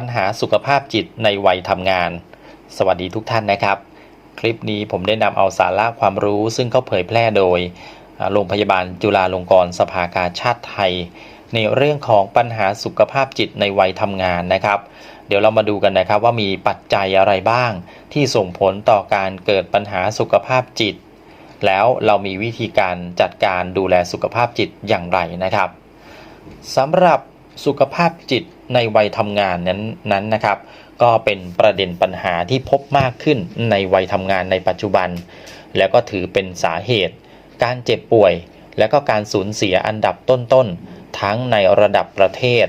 ปัญหาสุขภาพจิตในวัยทำงาน สวัสดีทุกท่านนะครับ คลิปนี้ผมได้นำเอาสาระความรู้ซึ่งเขาเผยแพร่โดยโรงพยาบาลจุฬาลงกรณ์สภากาชาติไทย ในเรื่องของปัญหาสุขภาพจิตในวัยทำงานนะครับ เดี๋ยวเรามาดูกันนะครับว่ามีปัจจัยอะไรบ้าง ที่ส่งผลต่อการเกิดปัญหาสุขภาพจิต แล้วเรามีวิธีการจัดการดูแลสุขภาพจิตอย่างไรนะครับสำหรับ สุขภาพจิตในวัยทำงานนั้นนั้นนะครับ ก็เป็นประเด็นปัญหาที่พบมากขึ้นในวัยทำงานในปัจจุบัน แล้วก็ถือเป็นสาเหตุ การเจ็บป่วย และก็การสูญเสียอันดับต้นๆ ทั้งในระดับประเทศ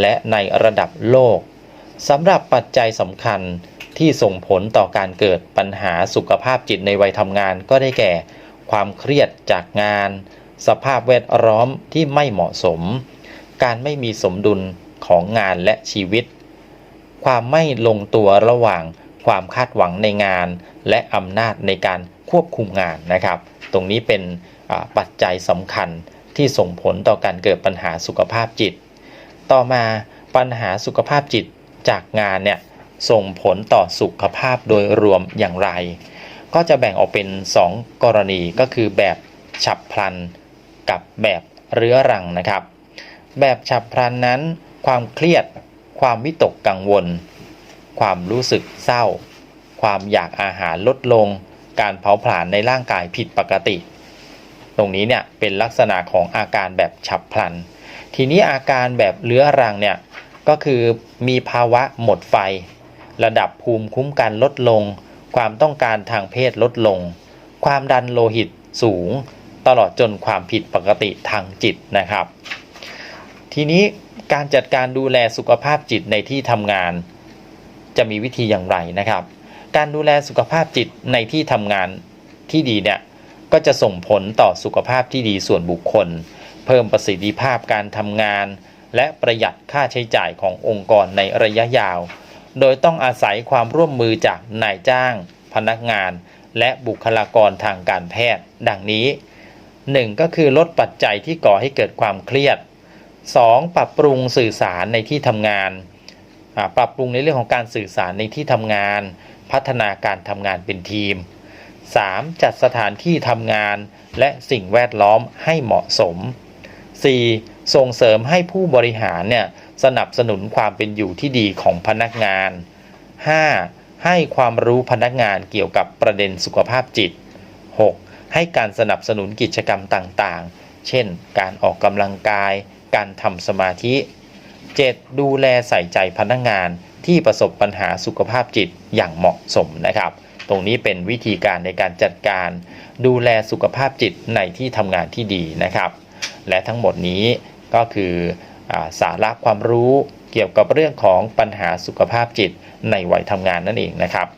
และในระดับโลกสำหรับปัจจัยสำคัญที่ส่งผลต่อการเกิดปัญหาสุขภาพจิตในวัยทำงานก็ได้แก่ ความเครียดจากงาน สภาพแวดล้อมที่ไม่เหมาะสม การไม่มีสมดุลของงานและชีวิต ความไม่ลงตัวระหว่างความคาดหวังในงาน และอำนาจในการควบคุมงานนะครับ ตรงนี้เป็นปัจจัยสำคัญที่ส่งผลต่อการเกิดปัญหาสุขภาพจิต ต่อมาปัญหาสุขภาพจิตจากงานเนี่ยส่งผลต่อสุขภาพโดยรวมอย่างไร ก็จะแบ่งออกเป็น 2 กรณีก็คือแบบฉับพลันกับแบบเรื้อรังนะครับ แบบฉับพลันนั้น ความเครียด ความวิตกกังวล ความรู้สึกเศร้า ความอยากอาหารลดลง การเผาผลาญในร่างกายผิดปกติ ตรงนี้เนี่ยเป็นลักษณะของอาการแบบฉับพลัน ทีนี้อาการแบบเรื้อรังเนี่ยก็คือมีภาวะหมดไฟ ระดับภูมิคุ้มกันลดลง ความต้องการทางเพศลดลง ความดันโลหิตสูง ตลอดจนความผิดปกติทางจิตนะครับ ทีนี้การจัดการดูแลสุขภาพจิตในที่ทำงาน จะมีวิธีอย่างไรนะครับ การดูแลสุขภาพจิตในที่ทำงานที่ดีเนี่ยก็จะส่งผลต่อสุขภาพที่ดีส่วนบุคคล เพิ่มประสิทธิภาพการทำงาน และประหยัดค่าใช้จ่ายขององค์กรในระยะยาว โดยต้องอาศัยความร่วมมือจากนายจ้าง พนักงาน และบุคลากรทางการแพทย์ ดังนี้ 1. ก็คือลดปัจจัยที่ก่อให้เกิดความเครียด 2. ปรับปรุงสื่อสารในที่ทำงาน ปรับปรุงในเรื่องของการสื่อสารในที่ทำงาน พัฒนาการทำงานเป็นทีม 3. จัดสถานที่ทำงาน และสิ่งแวดล้อมให้เหมาะสม 4. ส่งเสริมให้ผู้บริหารเนี่ยสนับสนุนความเป็นอยู่ที่ดีของพนักงาน 5. ให้ความรู้พนักงานเกี่ยวกับประเด็นสุขภาพจิต 6. ให้การสนับสนุนกิจกรรมต่างๆ เช่น การออกกำลังกาย การทำสมาธิ 7. ดูแลใส่ใจพนักงานที่ประสบปัญหาสุขภาพจิตอย่างเหมาะสมนะครับ ตรงนี้เป็นวิธีการในการจัดการ ดูแลสุขภาพจิตในที่ทำงานที่ดีนะครับ และทั้งหมดนี้ก็คืออสาระความรู้เกี่ยวกับเรื่องของปัญหาสุขภาพจิตในวัยทำงานนั่นเองนะครับ